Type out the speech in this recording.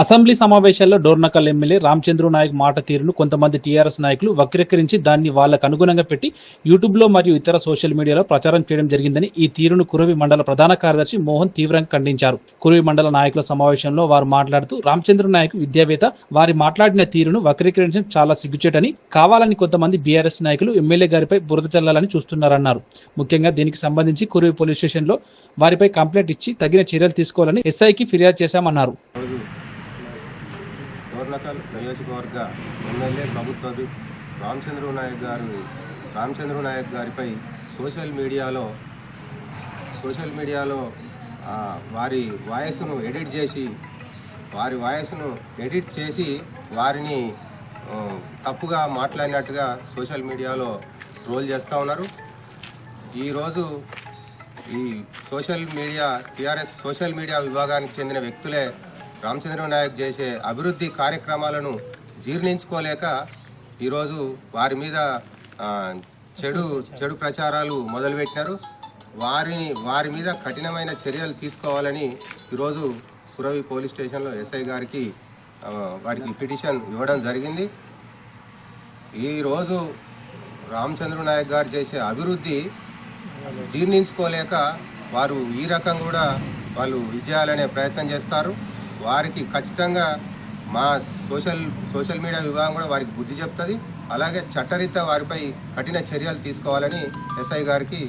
Assembly సమావేశాల్లో Dornakal MLA Ramachandru Naik మాట తీరును కొంతమంది టీఆర్ఎస్ నాయకులు వక్రీకరించి దాన్ని వాళ్ళకు అనుగుణంగా పెట్టి యూట్యూబ్లో మరియు ఇతర సోషల్ మీడియాలో ప్రచారం చేయడం జరిగిందని ఈ తీరును కురవి మండల ప్రధాన కార్యదర్శి మోహన్ తీవ్రంగా ఖండించారు. కురవి మండల నాయకుల సమావేశంలో వారు మాట్లాడుతూ రామచంద్ర నాయక్ విద్యావేత్త వారి మాట్లాడిన తీరును వక్రీకరించడం చాలా సిగ్గుచేటని కావాలని కొంతమంది బీఆర్ఎస్ నాయకులు ఎమ్మెల్యే గారిపై బురద చల్లాలని చూస్తున్నారన్నారు. ముఖ్యంగా దీనికి సంబంధించి కురవి పోలీస్ స్టేషన్లో వారిపై కంప్లైంట్ ఇచ్చి తగిన చర్యలు తీసుకోవాలని ఎస్ఐకి ఫిర్యాదు చేశామన్నారు. రోజు నియోజకవర్గ ఎమ్మెల్యే ప్రభుత్వ రామచంద్ర నాయక్ గారు రామచంద్ర నాయక్ గారిపై సోషల్ మీడియాలో సోషల్ మీడియాలో వారి వాయిస్ను ఎడిట్ చేసి వారి వాయిస్ను ఎడిట్ చేసి వారిని తప్పుగా మాట్లాడినట్టుగా సోషల్ మీడియాలో ట్రోల్ చేస్తూ ఉన్నారు. ఈరోజు ఈ social media TRS social media విభాగానికి చెందిన వ్యక్తులే రామచంద్ర నాయక్ చేసే అభివృద్ధి కార్యక్రమాలను జీర్ణించుకోలేక ఈరోజు వారి మీద చెడు చెడు ప్రచారాలు మొదలుపెట్టినారు. వారిని వారి మీద కఠినమైన చర్యలు తీసుకోవాలని ఈరోజు పురవి పోలీస్ స్టేషన్లో ఎస్ఐ గారికి వారికి పిటిషన్ ఇవ్వడం జరిగింది. ఈరోజు రామచంద్ర నాయక్ గారు చేసే అభివృద్ధి జీర్ణించుకోలేక వారు ఈ రకం కూడా వాళ్ళు విజయాలనే ప్రయత్నం చేస్తారు. వారికి ఖచ్చితంగా మా సోషల్ సోషల్ మీడియా విభాగం కూడా వారికి బుద్ధి చెప్తుంది. అలాగే చట్టరీత్యా వారిపై కఠిన చర్యలు తీసుకోవాలని ఎస్ఐ గారికి